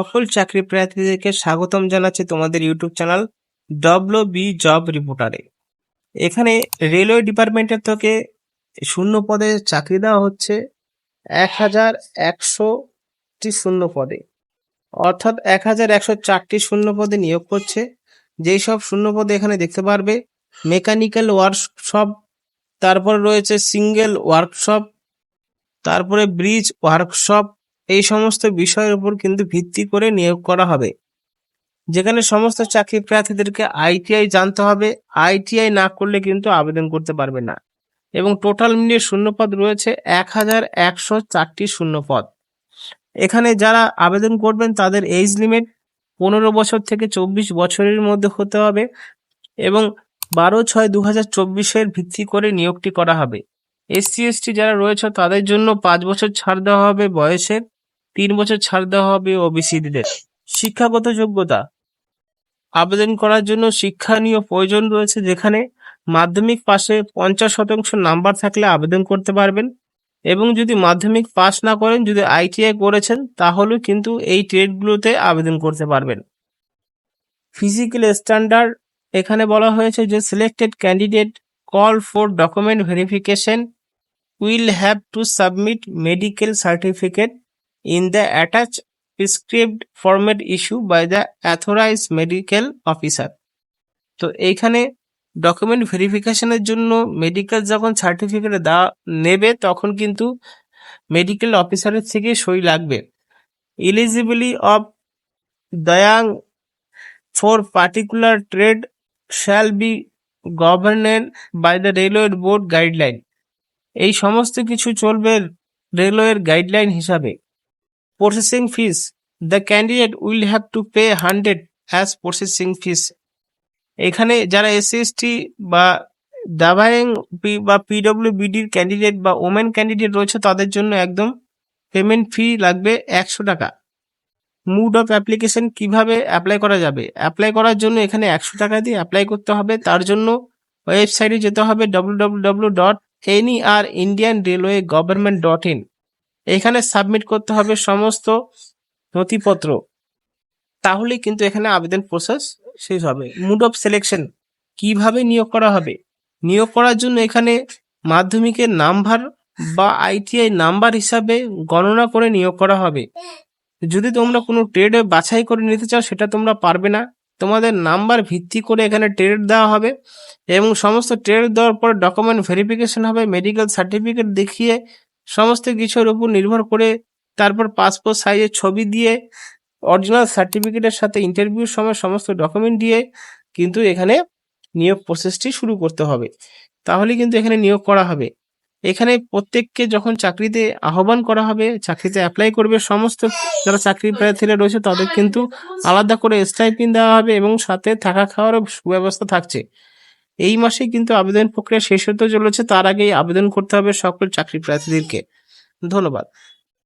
সকল চাকরি প্রার্থীদেরকে স্বাগতম জানাচ্ছি তোমাদের YouTube channel W B job রিপোর্টারে এখানে রেলওয়ে ডিপার্টমেন্টের থেকে শূন্য পদে চাকরি দেওয়া হচ্ছে এক হাজার একশোটি শূন্য পদে। অর্থাৎ এক হাজার একশো চারটি শূন্য পদে নিয়োগ করছে। যেই সব শূন্য পদে এখানে দেখতে পারবে মেকানিক্যাল ওয়ার্কশপ, তারপরে রয়েছে সিঙ্গেল ওয়ার্কশপ, তারপরে ব্রিজ ওয়ার্কশপ এই সমস্ত বিষয়ের উপর কিন্তু ভিত্তি করে নিয়োগ করা হবে। যেখানে সমস্ত চাকরি প্রার্থীদেরকে আইটিআই জানতে হবে। আইটিআই না করলে কিন্তু আবেদন করতে পারবে না। এবং টোটাল মিলিয়ে শূন্যপদ রয়েছে এক হাজার একশো চারটি শূন্যপদ। এখানে যারা আবেদন করবেন তাদের এজ লিমিট পনেরো বছর থেকে চব্বিশ বছরের মধ্যে হতে হবে এবং বারো ছয় দু হাজার চব্বিশের ভিত্তি করে নিয়োগটি করা হবে। এসসি এসটি যারা রয়েছে তাদের জন্য পাঁচ বছর ছাড় দেওয়া হবে বয়সের। তিন বছর ছাড় দেওয়া হবে ওবিসিদের শিক্ষাগত যোগ্যতা। আবেদন করার জন্য শিক্ষানীয় প্রয়োজন রয়েছে যেখানে মাধ্যমিক পাশে পঞ্চাশ শতাংশ নাম্বার থাকলে আবেদন করতে পারবেন এবং যদি মাধ্যমিক পাস না করেন, যদি আইটিআই করেছেন তাহলেও কিন্তু এই ট্রেডগুলোতে আবেদন করতে পারবেন। ফিজিক্যাল স্ট্যান্ডার্ড এখানে বলা হয়েছে যে selected candidate call for document verification will have to submit medical certificate in the attach prescribed format issue by the authorise medical officer তো এইখানে ডকুমেন্ট ভেরিফিকেশনের জন্য মেডিকেল যখন সার্টিফিকেট দেওয়া, নেবে, তখন কিন্তু মেডিকেল অফিসারের থেকে সই লাগবে। Eligibility of divyang for particular trade shall be governed by the railway board guideline এই সমস্ত কিছু চলবে রেলওয়ের গাইডলাইন হিসাবে। Processing fees the candidate will have to pay hundred as processing fees এখানে যারা এসসি এসটি বা দাবায়ং বা পিডব্লিউ বিডির ক্যান্ডিডেট বা ওমেন ক্যান্ডিডেট রয়েছে, তাদের জন্য একদম পেমেন্ট ফি লাগবে একশো টাকা। মুড অফ অ্যাপ্লিকেশন কীভাবে অ্যাপ্লাই করা যাবে? অ্যাপ্লাই করার জন্য এখানে একশো টাকা দিয়ে অ্যাপ্লাই করতে হবে। তার জন্য ওয়েবসাইটে যেতে হবে W W W dot N E R Indian railway government dot in এখানে সাবমিট করতে হবে সমস্ত নথিপত্র। তাহলে কিন্তু এখানে আবেদন প্রসেস শেষ হবে। মুড অফ সিলেকশন কীভাবে নিয়োগ করা হবে? নিয়োগ করার জন্য এখানে মাধ্যমিকের নাম্বার বা আইটিআই নাম্বার হিসাবে গণনা করে নিয়োগ করা হবে। যদি তোমরা কোনো ট্রেডে বাছাই করে নিতে চাও, সেটা তোমরা পারবে না। তোমাদের নাম্বার ভিত্তি করে এখানে ট্রেড দেওয়া হবে এবং সমস্ত ট্রেড দেওয়ার পর ডকুমেন্ট ভেরিফিকেশন হবে মেডিকেল সার্টিফিকেট দেখিয়ে সমস্ত কিছুর উপর নির্ভর করে তারপর পাসপোর্ট সাইজের ছবি দিয়ে অরিজিনাল সার্টিফিকেটের সাথে ইন্টারভিউর সময় সমস্ত ডকুমেন্ট দিয়ে কিন্তু এখানে নিয়োগ প্রসেসটি শুরু করতে হবে। তাহলে কিন্তু এখানে নিয়োগ করা হবে। এখানে প্রত্যেককে যখন চাকরিতে আহ্বান করা হবে, চাকরিতে অ্যাপ্লাই করবে, সমস্ত যারা চাকরি প্রার্থীরা রয়েছে তাদের কিন্তু আলাদা করে স্টাইপিন দেওয়া হবে এবং সাথে থাকা খাওয়ারও সুব্যবস্থা থাকছে। এই মাসে কিন্তু আবেদন প্রক্রিয়া শেষ হতে চলেছে। তার আগেই আবেদন করতে হবে সকল চাকরি প্রার্থীদেরকে ধন্যবাদ।